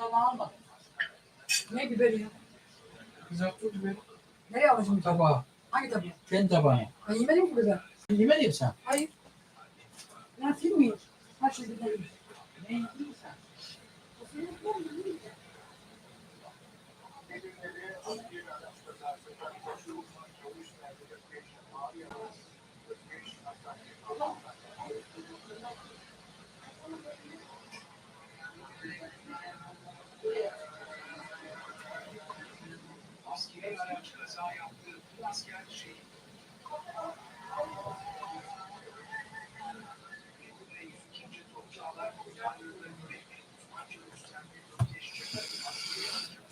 tabağı almadım. Ne biberi ya? Kızartma biberi. Nereye alacağım? Tabağı. Hangi tabağı? Kendi tabağına. Ben yemedim ki biber. Yemedin sen. Hayır. Ben film miyim? Her şey biber yemiş. Ne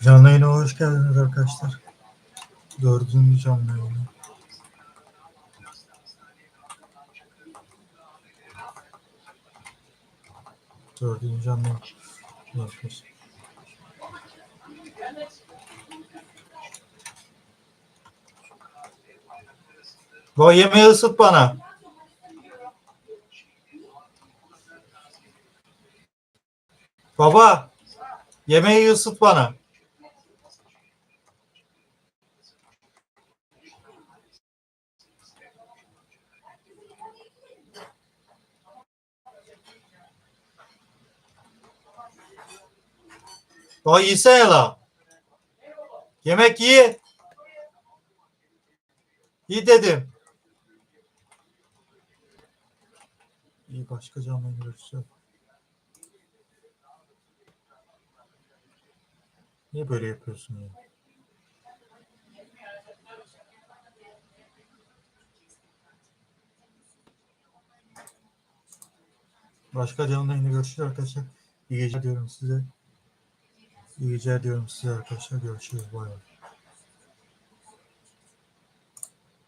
Canlı yayına hoş geldiniz arkadaşlar. Dördüncü canlı yayını. Dördüncü canlı yayını Bu yemeği ısıt bana. Baba, yemeği ısıt bana. O yesene la. Yemek ye. İyi dedim. İyi başka canlı görüşürüz. Niye böyle yapıyorsun ya? Başka canlı yayında görüşürüz arkadaşlar. İyi geceler diyorum size. İyi geceler diyorum size arkadaşlar. Görüşürüz. Bay bay.